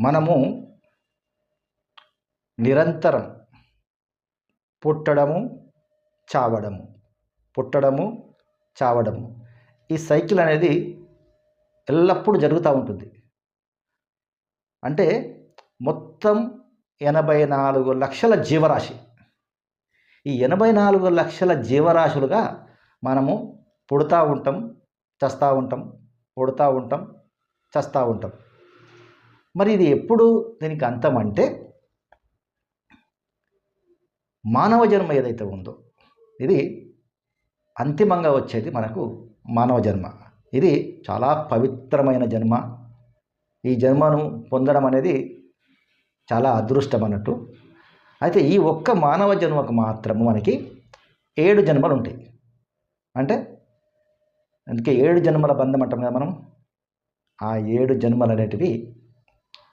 మనము నిరంతరం పుట్టడము చావడము పుట్టడము చావడము. ఈ సైకిల్ అనేది ఎల్లప్పుడూ జరుగుతూ ఉంటుంది. అంటే మొత్తం ఎనభై నాలుగు లక్షల జీవరాశి. ఈ ఎనభై నాలుగు లక్షల జీవరాశులుగా మనము పుడతా ఉంటాం చస్తూ ఉంటాం పుడతా ఉంటాం చస్తూ ఉంటాం. మరి ఇది ఎప్పుడు దీనికి అంతం అంటే మానవ జన్మ ఏదైతే ఉందో ఇది అంతిమంగా వచ్చేది మనకు మానవ జన్మ. ఇది చాలా పవిత్రమైన జన్మ. ఈ జన్మను పొందడం అనేది చాలా అదృష్టం అన్నట్టు. అయితే ఈ ఒక్క మానవ జన్మకు మాత్రము మనకి ఏడు జన్మలు ఉంటాయి. అంటే అందుకే ఏడు జన్మల బంధం అంటాం కదా మనం. ఆ ఏడు జన్మలు అనేటివి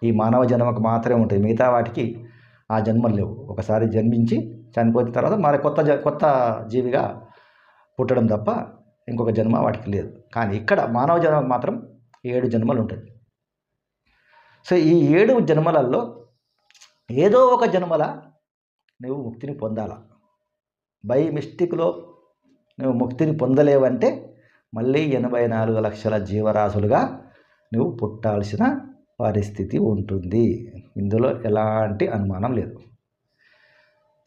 ఈ మానవ జన్మకు మాత్రమే ఉంటుంది మిగతా వాటికి ఆ జన్మలు లేవు. ఒకసారి జన్మించి చనిపోయిన తర్వాత మరి కొత్త జ కొత్త జీవిగా పుట్టడం తప్ప ఇంకొక జన్మ వాటికి లేదు. కానీ ఇక్కడ మానవ జన్మకు మాత్రం ఏడు జన్మలు ఉంటాయి. సో ఈ ఏడు జన్మలలో ఏదో ఒక జన్మల నువ్వు ముక్తిని పొందాలా. బై మిస్టేక్లో నువ్వు ముక్తిని పొందలేవంటే మళ్ళీ ఎనభై నాలుగు లక్షల జీవరాశులుగా నువ్వు పుట్టాల్సిన పరిస్థితి ఉంటుంది. ఇందులో ఎలాంటి అనుమానం లేదు.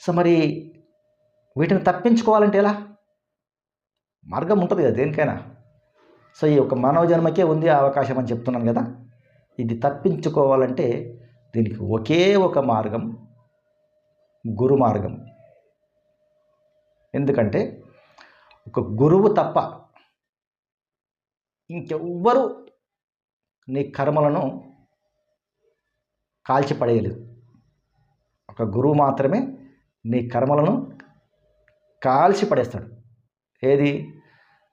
సో మరి వీటిని తప్పించుకోవాలంటే ఎలా? మార్గం ఉంటుంది కదా దేనికైనా. సో ఈ యొక్క మానవ జన్మకే ఉంది అవకాశం అని చెప్తున్నాను కదా. ఇది తప్పించుకోవాలంటే దీనికి ఒకే ఒక మార్గం గురు మార్గం. ఎందుకంటే ఒక గురువు తప్ప ఇంకెవ్వరూ నీ కర్మలను కాల్చిపడేయలేదు. ఒక గురువు మాత్రమే నీ కర్మలను కాల్చి పడేస్తాడు ఏది?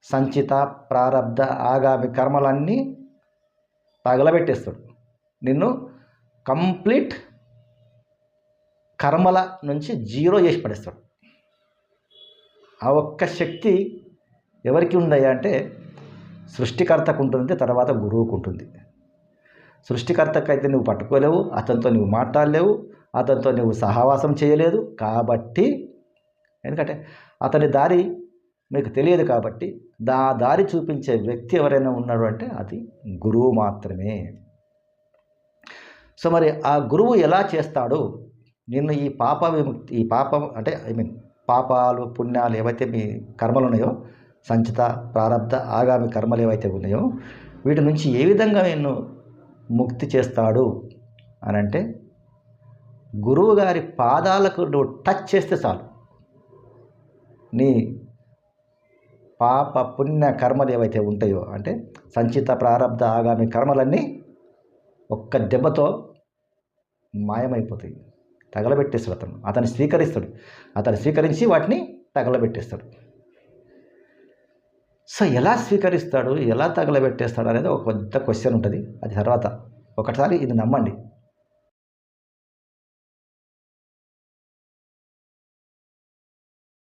సంచిత ప్రారబ్ధ ఆగామి కర్మలన్నీ తగలబెట్టేస్తాడు. నిన్ను కంప్లీట్ కర్మల నుంచి జీరో చేసి పడేస్తాడు. ఆ ఒక్క శక్తి ఎవరికి ఉందయ్యా అంటే సృష్టికర్తకు ఉంటుంది తర్వాత గురువుకు ఉంటుంది. సృష్టికర్తకైతే నువ్వు పట్టుకోలేవు అతనితో నువ్వు మాట్లాడలేవు అతనితో నువ్వు సహవాసం చేయలేదు కాబట్టి ఎందుకంటే అతని దారి మీకు తెలియదు కాబట్టి దా దారి చూపించే వ్యక్తి ఎవరైనా ఉన్నాడు అంటే అది గురువు మాత్రమే. సో మరి ఆ గురువు ఎలా చేస్తాడు నిన్ను ఈ పాప విముక్తి ఈ పాపం అంటే ఐ మీన్ పాపాలు పుణ్యాలు ఏవైతే మీ కర్మలు ఉన్నాయో సంచిత ప్రారంధ ఆగామి కర్మలు ఏవైతే ఉన్నాయో వీటి నుంచి ఏ విధంగా నిన్ను ముక్తి చేస్తాడు అని అంటే గురువు గారి పాదాలకు నువ్వు టచ్ చేస్తే చాలు. నీ పాప పుణ్య కర్మలు ఏవైతే ఉంటాయో అంటే సంచిత ప్రారంధ ఆగామి కర్మలన్నీ ఒక్క దెబ్బతో మాయమైపోతాయి. తగలబెట్టేస్తాడు అతను. అతను స్వీకరిస్తాడు. అతను స్వీకరించి వాటిని తగలబెట్టేస్తాడు. సో ఎలా స్వీకరిస్తాడు ఎలా తగలబెట్టేస్తాడు అనేది ఒక పెద్ద క్వశ్చన్ ఉంటుంది. అది తర్వాత. ఒకసారి ఇది నమ్మండి.